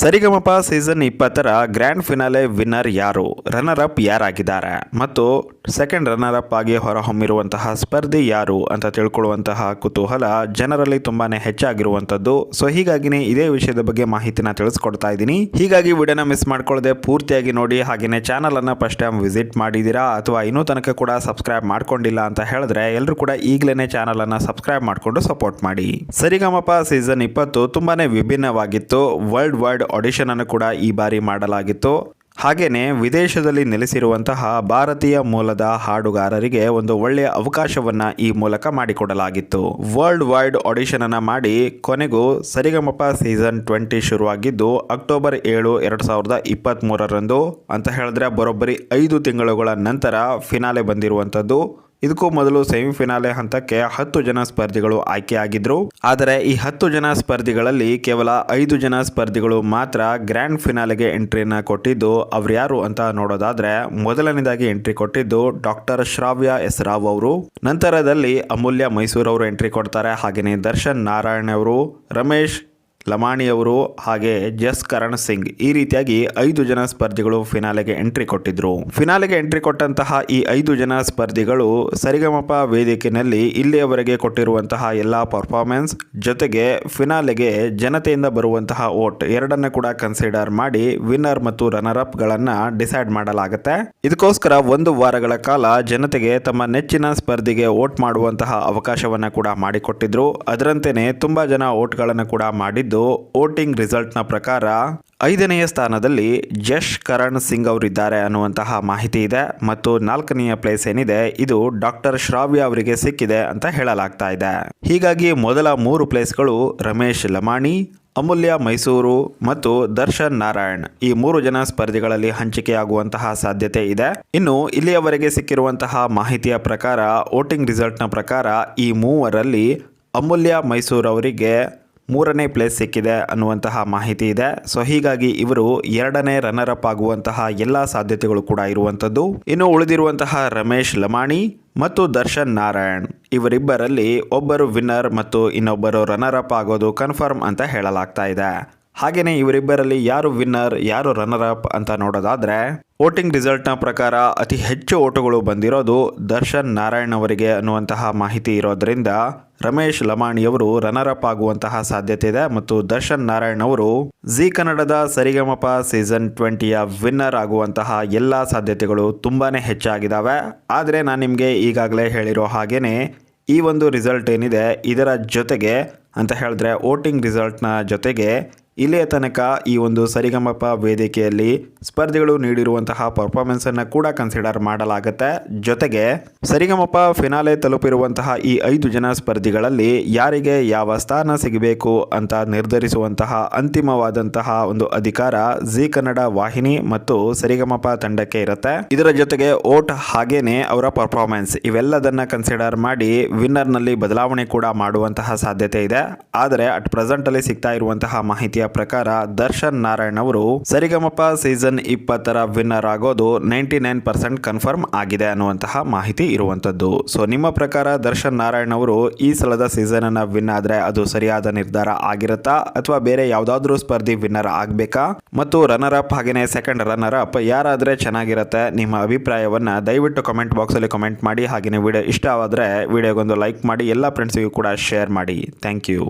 ಸರಿಗಮಪ season ಇಪ್ಪತ್ತರ grand finale winner ಯಾರು? Runner up ಯಾರಾಗಿದ್ದಾರೆ? ಮತ್ತು ಸೆಕೆಂಡ್ ರನ್ನರ್ ಅಪ್ ಆಗಿ ಹೊರಹೊಮ್ಮಿರುವಂತಹ ಸ್ಪರ್ಧಿ ಯಾರು ಅಂತ ತಿಳ್ಕೊಳ್ಳುವಂತಹ ಕುತೂಹಲ ಜನರಲ್ಲಿ ತುಂಬಾನೇ ಹೆಚ್ಚಾಗಿರುವಂತದ್ದು ಸೊ ಹೀಗಾಗಿನೇ ಇದೇ ವಿಷಯದ ಬಗ್ಗೆ ಮಾಹಿತಿನ ತಿಳಿಸ್ಕೊಡ್ತಾ ಇದ್ದೀನಿ. ಹೀಗಾಗಿ ವಿಡಿಯೋನ ಮಿಸ್ ಮಾಡ್ಕೊಳ್ಳದೆ ಪೂರ್ತಿಯಾಗಿ ನೋಡಿ ಹಾಗೆಯೇ ಚಾನಲನ್ನು ಫಸ್ಟ್ ಟೈಮ್ ವಿಸಿಟ್ ಮಾಡಿದ್ದೀರಾ ಅಥವಾ ಇನ್ನೂ ತನಕ ಕೂಡ ಸಬ್ಸ್ಕ್ರೈಬ್ ಮಾಡ್ಕೊಂಡಿಲ್ಲ ಅಂತ ಹೇಳಿದ್ರೆ ಎಲ್ಲರೂ ಕೂಡ ಈಗಲೇ ಚಾನಲನ್ನು ಸಬ್ಸ್ಕ್ರೈಬ್ ಮಾಡಿಕೊಂಡು ಸಪೋರ್ಟ್ ಮಾಡಿ. ಸರಿಗಮಪ ಸೀಸನ್ ಇಪ್ಪತ್ತು ತುಂಬಾನೇ ವಿಭಿನ್ನವಾಗಿತ್ತು. ವರ್ಲ್ಡ್ ವೈಡ್ ಆಡಿಷನ್ ಅನ್ನು ಕೂಡ ಈ ಬಾರಿ ಮಾಡಲಾಗಿತ್ತು. ಹಾಗೆಯೇ ವಿದೇಶದಲ್ಲಿ ನೆಲೆಸಿರುವಂತಹ ಭಾರತೀಯ ಮೂಲದ ಹಾಡುಗಾರರಿಗೆ ಒಂದು ಒಳ್ಳೆಯ ಅವಕಾಶವನ್ನ ಈ ಮೂಲಕ ಮಾಡಿಕೊಡಲಾಗಿತ್ತು. ವರ್ಲ್ಡ್ ವೈಡ್ ಆಡಿಷನ್ ಅನ್ನ ಮಾಡಿ ಕೊನೆಗೂ ಸರಿಗಮಪ ಸೀಸನ್ ಟ್ವೆಂಟಿ ಶುರುವಾಗಿದ್ದು ಅಕ್ಟೋಬರ್ ಏಳು, ಎರಡು ಸಾವಿರದ ಇಪ್ಪತ್ತ್ ಮೂರರಂದು ಅಂತ ಹೇಳಿದ್ರೆ ಬರೋಬ್ಬರಿ ಐದು ತಿಂಗಳುಗಳ ನಂತರ ಫಿನಾಲೆ ಬಂದಿರುವಂತದ್ದು ಇದಕ್ಕೂ ಮೊದಲು ಸೆಮಿಫಿನಾಲೆ ಹಂತಕ್ಕೆ ಹತ್ತು ಜನ ಸ್ಪರ್ಧಿಗಳು ಆಯ್ಕೆಯಾಗಿದ್ರು. ಆದರೆ ಈ ಹತ್ತು ಜನ ಸ್ಪರ್ಧಿಗಳಲ್ಲಿ ಕೇವಲ ಐದು ಜನ ಸ್ಪರ್ಧಿಗಳು ಮಾತ್ರ ಗ್ರ್ಯಾಂಡ್ ಫಿನಾಲೆಗೆ ಎಂಟ್ರಿಯನ್ನ ಕೊಟ್ಟಿದ್ದು. ಯಾರು ಅಂತ ನೋಡೋದಾದ್ರೆ ಮೊದಲನೇದಾಗಿ ಎಂಟ್ರಿ ಕೊಟ್ಟಿದ್ದು ಡಾಕ್ಟರ್ ಶ್ರಾವ್ಯ ಎಸ್ ರಾವ್ ಅವರು. ನಂತರದಲ್ಲಿ ಅಮೂಲ್ಯ ಮೈಸೂರು ಅವರು ಎಂಟ್ರಿ ಕೊಡ್ತಾರೆ. ಹಾಗೆಯೇ ದರ್ಶನ್ ನಾರಾಯಣ್ ಅವರು, ರಮೇಶ್ ಲಮಾಣಿ ಅವರು ಹಾಗೆ ಜಸ್ ಕರಣ್ ಸಿಂಗ್ ಈ ರೀತಿಯಾಗಿ ಐದು ಜನ ಸ್ಪರ್ಧಿಗಳು ಫಿನಾಲೆಗೆ ಎಂಟ್ರಿ ಕೊಟ್ಟಿದ್ರು. ಫಿನಾಲೆಗೆ ಎಂಟ್ರಿ ಕೊಟ್ಟಂತಹ ಈ ಐದು ಜನ ಸ್ಪರ್ಧಿಗಳು ಸರಿಗಮಪ ವೇದಿಕೆಯಲ್ಲಿ ಇಲ್ಲಿಯವರೆಗೆ ಕೊಟ್ಟಿರುವಂತಹ ಎಲ್ಲಾ ಪರ್ಫಾರ್ಮೆನ್ಸ್ ಜೊತೆಗೆ ಫಿನಾಲೆಗೆ ಜನತೆಯಿಂದ ಬರುವಂತಹ ವೋಟ್ ಎರಡನ್ನ ಕೂಡ ಕನ್ಸಿಡರ್ ಮಾಡಿ ವಿನ್ನರ್ ಮತ್ತು ರನ್ನರ್ ಅಪ್ ಗಳನ್ನ ಡಿಸೈಡ್ ಮಾಡಲಾಗುತ್ತೆ. ಇದಕ್ಕೋಸ್ಕರ ಒಂದು ವಾರಗಳ ಕಾಲ ಜನತೆಗೆ ತಮ್ಮ ನೆಚ್ಚಿನ ಸ್ಪರ್ಧಿಗೆ ವೋಟ್ ಮಾಡುವಂತಹ ಅವಕಾಶವನ್ನ ಕೂಡ ಮಾಡಿಕೊಟ್ಟಿದ್ರು. ಅದರಂತೆಯೇ ತುಂಬಾ ಜನ ವೋಟ್ಗಳನ್ನು ಕೂಡ ಮಾಡಿದ್ದು ವೋಟಿಂಗ್ ರಿಸಲ್ಟ್ನ ಪ್ರಕಾರ ಐದನೆಯ ಸ್ಥಾನದಲ್ಲಿ ಜಶ್ ಕರಣ್ ಸಿಂಗ್ ಅವರಿದ್ದಾರೆ ಅನ್ನುವಂತಹ ಮಾಹಿತಿ ಇದೆ. ಮತ್ತು ನಾಲ್ಕನೆಯ ಪ್ಲೇಸ್ ಏನಿದೆ, ಇದು ಡಾಕ್ಟರ್ ಶ್ರಾವ್ಯ ಅವರಿಗೆ ಸಿಕ್ಕಿದೆ ಅಂತ ಹೇಳಲಾಗ್ತಾ ಇದೆ. ಹೀಗಾಗಿ ಮೊದಲ ಮೂರು ಪ್ಲೇಸ್ಗಳು ರಮೇಶ್ ಲಮಾಣಿ, ಅಮೂಲ್ಯ ಮೈಸೂರು ಮತ್ತು ದರ್ಶನ್ ನಾರಾಯಣ್. ಈ ಮೂರು ಜನ ಸ್ಪರ್ಧಿಗಳಲ್ಲಿ ಹಂಚಿಕೆಯಾಗುವಂತಹ ಸಾಧ್ಯತೆ ಇದೆ. ಇನ್ನು ಇಲ್ಲಿಯವರೆಗೆ ಸಿಕ್ಕಿರುವಂತಹ ಮಾಹಿತಿಯ ಪ್ರಕಾರ, ವೋಟಿಂಗ್ ರಿಸಲ್ಟ್ನ ಪ್ರಕಾರ ಈ ಮೂವರಲ್ಲಿ ಅಮೂಲ್ಯ ಮೈಸೂರು ಅವರಿಗೆ ಮೂರನೇ ಪ್ಲೇಸ್ ಸಿಕ್ಕಿದೆ ಅನ್ನುವಂತಹ ಮಾಹಿತಿ ಇದೆ. ಸೊ ಹೀಗಾಗಿ ಇವರು ಎರಡನೇ ರನ್ನರ್ ಅಪ್ ಆಗುವಂತಹ ಎಲ್ಲ ಸಾಧ್ಯತೆಗಳು ಕೂಡ ಇರುವಂಥದ್ದು. ಇನ್ನು ಉಳಿದಿರುವಂತಹ ರಮೇಶ್ ಲಮಾಣಿ ಮತ್ತು ದರ್ಶನ್ ನಾರಾಯಣ್ ಇವರಿಬ್ಬರಲ್ಲಿ ಒಬ್ಬರು ವಿನ್ನರ್ ಮತ್ತು ಇನ್ನೊಬ್ಬರು ರನ್ನರ್ ಅಪ್ ಆಗೋದು ಕನ್ಫರ್ಮ್ ಅಂತ ಹೇಳಲಾಗ್ತಾ ಇದೆ. ಹಾಗೆಯೇ ಇವರಿಬ್ಬರಲ್ಲಿ ಯಾರು ವಿನ್ನರ್ ಯಾರು ರನ್ನರ್ ಅಪ್ ಅಂತ ನೋಡೋದಾದ್ರೆ ವೋಟಿಂಗ್ ರಿಸಲ್ಟ್ನ ಪ್ರಕಾರ ಅತಿ ಹೆಚ್ಚು ಓಟುಗಳು ಬಂದಿರೋದು ದರ್ಶನ್ ನಾರಾಯಣ್ ಅವರಿಗೆ ಅನ್ನುವಂತಹ ಮಾಹಿತಿ ಇರೋದರಿಂದ ರಮೇಶ್ ಲಮಾಣಿಯವರು ರನ್ನರ್ ಅಪ್ ಆಗುವಂತಹ ಸಾಧ್ಯತೆ ಇದೆ ಮತ್ತು ದರ್ಶನ್ ನಾರಾಯಣ್ ಅವರು ಜಿ ಕನ್ನಡದ ಸರಿಗಮಪ ಸೀಸನ್ ಟ್ವೆಂಟಿಯ ವಿನ್ನರ್ ಆಗುವಂತಹ ಎಲ್ಲ ಸಾಧ್ಯತೆಗಳು ತುಂಬಾ ಹೆಚ್ಚಾಗಿದ್ದಾವೆ ಆದರೆ ನಾನು ನಿಮಗೆ ಈಗಾಗಲೇ ಹೇಳಿರೋ ಹಾಗೇನೆ ಈ ಒಂದು ರಿಸಲ್ಟ್ ಏನಿದೆ ಇದರ ಜೊತೆಗೆ ಅಂತ ಹೇಳಿದ್ರೆ ವೋಟಿಂಗ್ ರಿಸಲ್ಟ್ನ ಜೊತೆಗೆ ಇಲ್ಲಿಯ ತನಕ ಈ ಒಂದು ಸರಿಗಮಪ ವೇದಿಕೆಯಲ್ಲಿ ಸ್ಪರ್ಧಿಗಳು ನೀಡಿರುವಂತಹ ಪರ್ಫಾರ್ಮೆನ್ಸನ್ನು ಕೂಡ ಕನ್ಸಿಡರ್ ಮಾಡಲಾಗುತ್ತೆ. ಜೊತೆಗೆ ಸರಿಗಮಪ ಫಿನಾಲೆ ತಲುಪಿರುವಂತಹ ಈ ಐದು ಜನ ಸ್ಪರ್ಧಿಗಳಲ್ಲಿ ಯಾರಿಗೆ ಯಾವ ಸ್ಥಾನ ಸಿಗಬೇಕು ಅಂತ ನಿರ್ಧರಿಸುವಂತಹ ಅಂತಿಮವಾದಂತಹ ಒಂದು ಅಧಿಕಾರ ಜಿ ಕನ್ನಡ ವಾಹಿನಿ ಮತ್ತು ಸರಿಗಮಪ ತಂಡಕ್ಕೆ ಇರುತ್ತೆ. ಇದರ ಜೊತೆಗೆ ಓಟ್ ಹಾಗೇನೆ ಅವರ ಪರ್ಫಾರ್ಮೆನ್ಸ್ ಇವೆಲ್ಲದನ್ನ ಕನ್ಸಿಡರ್ ಮಾಡಿ ವಿನ್ನರ್ನಲ್ಲಿ ಬದಲಾವಣೆ ಕೂಡ ಮಾಡುವಂತಹ ಸಾಧ್ಯತೆ ಇದೆ. ಆದರೆ ಅಟ್ ಪ್ರೆಸೆಂಟ್ ಅಲ್ಲಿ ಸಿಗ್ತಾ ಇರುವಂತಹ ಮಾಹಿತಿಯ ಪ್ರಕಾರ ದರ್ಶನ್ ನಾರಾಯಣ್ ಅವರು ಸರಿಗಮಪ ಸೀಸನ್ ಇಪ್ಪತ್ತರ ವಿನ್ನರ್ ಆಗೋದು ನೈಂಟಿ ನೈನ್ ಪರ್ಸೆಂಟ್ ಕನ್ಫರ್ಮ್ ಆಗಿದೆ ಅನ್ನುವಂತಹ ಮಾಹಿತಿ ಇರುವಂತದ್ದು ಸೊ ನಿಮ್ಮ ಪ್ರಕಾರ ದರ್ಶನ್ ನಾರಾಯಣ್ ಅವರು ಈ ಸಲದ ಸೀಸನ್ ಅನ್ನ ವಿನ್ ಆದ್ರೆ ಅದು ಸರಿಯಾದ ನಿರ್ಧಾರ ಆಗಿರುತ್ತಾ? ಅಥವಾ ಬೇರೆ ಯಾವ್ದಾದ್ರೂ ಸ್ಪರ್ಧಿ ವಿನ್ನರ್ ಆಗ್ಬೇಕಾ? ಮತ್ತು ರನ್ನರ್ ಅಪ್ ಹಾಗೇನೆ ಸೆಕೆಂಡ್ ರನ್ನರ್ ಅಪ್ ಯಾರಾದ್ರೆ ಚೆನ್ನಾಗಿರುತ್ತೆ, ನಿಮ್ಮ ಅಭಿಪ್ರಾಯವನ್ನ ದಯವಿಟ್ಟು ಕಮೆಂಟ್ ಬಾಕ್ಸ್ ಅಲ್ಲಿ ಕಮೆಂಟ್ ಮಾಡಿ. ಹಾಗೆಯೇ ವಿಡಿಯೋ ಇಷ್ಟ ಆದ್ರೆ ವಿಡಿಯೋಗೊಂದು ಲೈಕ್ ಮಾಡಿ, ಎಲ್ಲ ಫ್ರೆಂಡ್ಸಿಗೂ ಕೂಡ ಶೇರ್ ಮಾಡಿ. Thank you